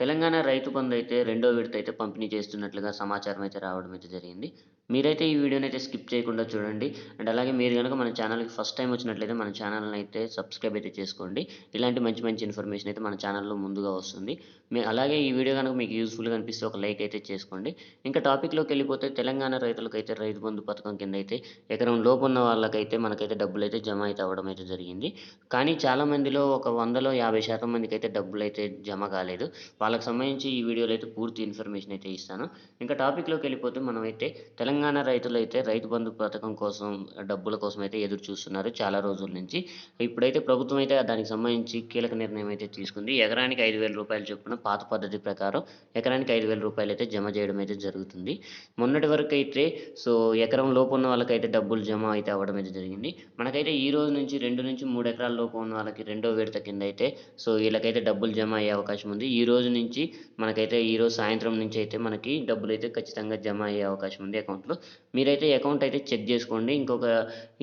తెలంగాణ రైతు బంధు అయితే రెండో విడత అయితే పంపిణీ చేస్తున్నట్లుగా సమాచారం అయితే రావడం అయితే జరిగింది. మీరైతే ఈ వీడియోని అయితే స్కిప్ చేయకుండా చూడండి. అండ్ అలాగే మీరు కనుక మన ఛానల్కి ఫస్ట్ టైం వచ్చినట్లయితే మన ఛానల్ని అయితే సబ్స్క్రైబ్ అయితే చేసుకోండి. ఇలాంటి మంచి మంచి ఇన్ఫర్మేషన్ అయితే మన ఛానల్లో ముందుగా వస్తుంది. మీ అలాగే ఈ వీడియో కనుక మీకు యూస్ఫుల్గా అనిపిస్తే ఒక లైక్ అయితే చేసుకోండి. ఇంకా టాపిక్లోకి వెళ్ళిపోతే తెలంగాణ రైతులకైతే రైతు బంధు పథకం కింద అయితే ఎకరం లోపు ఉన్న వాళ్ళకైతే మనకైతే డబ్బులు అయితే జమ అయితే అవ్వడం అయితే జరిగింది. కానీ చాలా మందిలో ఒక వందలో యాభై శాతం మందికి అయితే డబ్బులు అయితే జమ కాలేదు. వాళ్ళకి సంబంధించి ఈ వీడియోలో అయితే పూర్తి ఇన్ఫర్మేషన్ అయితే ఇస్తాను. ఇంకా టాపిక్లోకి వెళ్ళిపోతే మనమైతే తెలంగాణ రైతులు అయితే రైతు బంధు పథకం కోసం డబ్బుల కోసం అయితే ఎదురు చూస్తున్నారు చాలా రోజుల నుంచి. ఇప్పుడైతే ప్రభుత్వం అయితే దానికి సంబంధించి కీలక నిర్ణయం అయితే తీసుకుంది. ఎకరానికి ఐదు వేల రూపాయలు చొప్పున పాత పద్ధతి ప్రకారం ఎకరానికి ఐదు వేల రూపాయలు అయితే జమ చేయడం అయితే జరుగుతుంది. మొన్నటి వరకు అయితే సో ఎకరం లోపు ఉన్న వాళ్ళకైతే డబ్బులు జమ అయితే అవ్వడం అయితే జరిగింది. మనకైతే ఈ రోజు నుంచి రెండు నుంచి మూడు ఎకరాల లోపు ఉన్న వాళ్ళకి రెండో విడత కింద అయితే సో వీళ్ళకైతే డబ్బులు జమ అయ్యే అవకాశం ఉంది. ఈ రోజు నుంచి మనకైతే ఈరోజు సాయంత్రం నుంచి అయితే మనకి డబ్బులు అయితే ఖచ్చితంగా జమ అయ్యే అవకాశం ఉంది అకౌంట్లో. మీరైతే అకౌంట్ అయితే చెక్ చేసుకోండి. ఇంకొక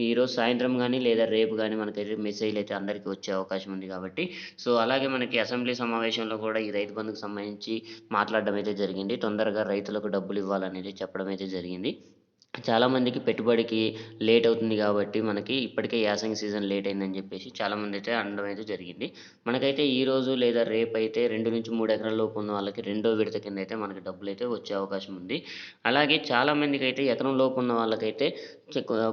ఈరోజు సాయంత్రం కానీ లేదా రేపు కానీ మనకైతే మెసేజ్లు అయితే అందరికీ వచ్చే అవకాశం ఉంది కాబట్టి. సో అలాగే మనకి అసెంబ్లీ సమావేశంలో కూడా ఈ రైతు బంధుకు సంబంధించి మాట్లాడడం అయితే జరిగింది. తొందరగా రైతులకు డబ్బులు ఇవ్వాలనేది చెప్పడం అయితే జరిగింది. చాలామందికి పెట్టుబడికి లేట్ అవుతుంది కాబట్టి మనకి ఇప్పటికే యాసంగి సీజన్ లేట్ అయిందని చెప్పేసి చాలామంది అయితే అనడం అయితే జరిగింది. మనకైతే ఈ రోజు లేదా రేపు అయితే రెండు నుంచి మూడు ఎకరాల లోపు ఉన్న వాళ్ళకి రెండో విడత కింద అయితే మనకి డబ్బులు అయితే వచ్చే అవకాశం ఉంది. అలాగే చాలామందికి అయితే ఎకరం లోపు ఉన్న వాళ్ళకైతే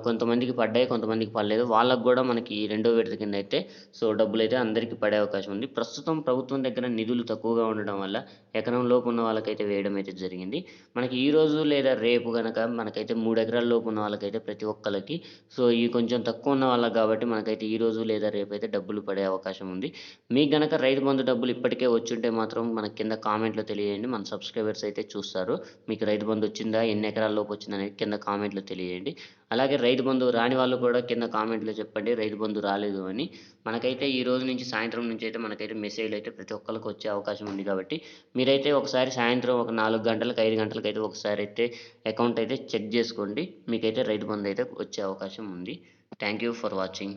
కొంతమందికి పడ్డాయి కొంతమందికి పడలేదు. వాళ్ళకు కూడా మనకి ఈ రెండో విడత కింద అయితే సో డబ్బులు అయితే అందరికీ పడే అవకాశం ఉంది. ప్రస్తుతం ప్రభుత్వం దగ్గర నిధులు తక్కువగా ఉండడం వల్ల ఎకరం లోపు ఉన్న వాళ్ళకైతే వేయడం అయితే జరిగింది. మనకి ఈ రోజు లేదా రేపు కనుక మనకైతే మూడు ఎకరాల లోపు ఉన్న వాళ్ళకైతే ప్రతి ఒక్కరికి సో ఈ కొంచెం తక్కువ ఉన్న వాళ్ళకి కాబట్టి మనకైతే ఈ రోజు లేదా రేపు అయితే డబ్బులు పడే అవకాశం ఉంది. మీకు గనక రైతు బంధు డబ్బులు ఇప్పటికే వచ్చుంటే మాత్రం మన కింద కామెంట్లో తెలియజేయండి. మన సబ్స్క్రైబర్స్ అయితే చూస్తారు. మీకు రైతు బంధు వచ్చిందా? ఎన్ని ఎకరాల లోపు వచ్చిందనేది కింద కామెంట్లో తెలియజేయండి. అలాగే రైతు బంధు రాని వాళ్ళు కూడా కింద కామెంట్లో చెప్పండి రైతు బంధు రాలేదు అని. మనకైతే ఈ రోజు నుంచి సాయంత్రం నుంచి అయితే మనకైతే మెసేజ్లు అయితే ప్రతి ఒక్కరికి వచ్చే అవకాశం ఉంది కాబట్టి మీరైతే ఒకసారి సాయంత్రం ఒక నాలుగు గంటలకు ఐదు గంటలకు అయితే ఒకసారి అయితే అకౌంట్ అయితే చెక్ చేసుకోండి. మీకైతే రైతు బంధు అయితే వచ్చే అవకాశం ఉంది. Thank you for watching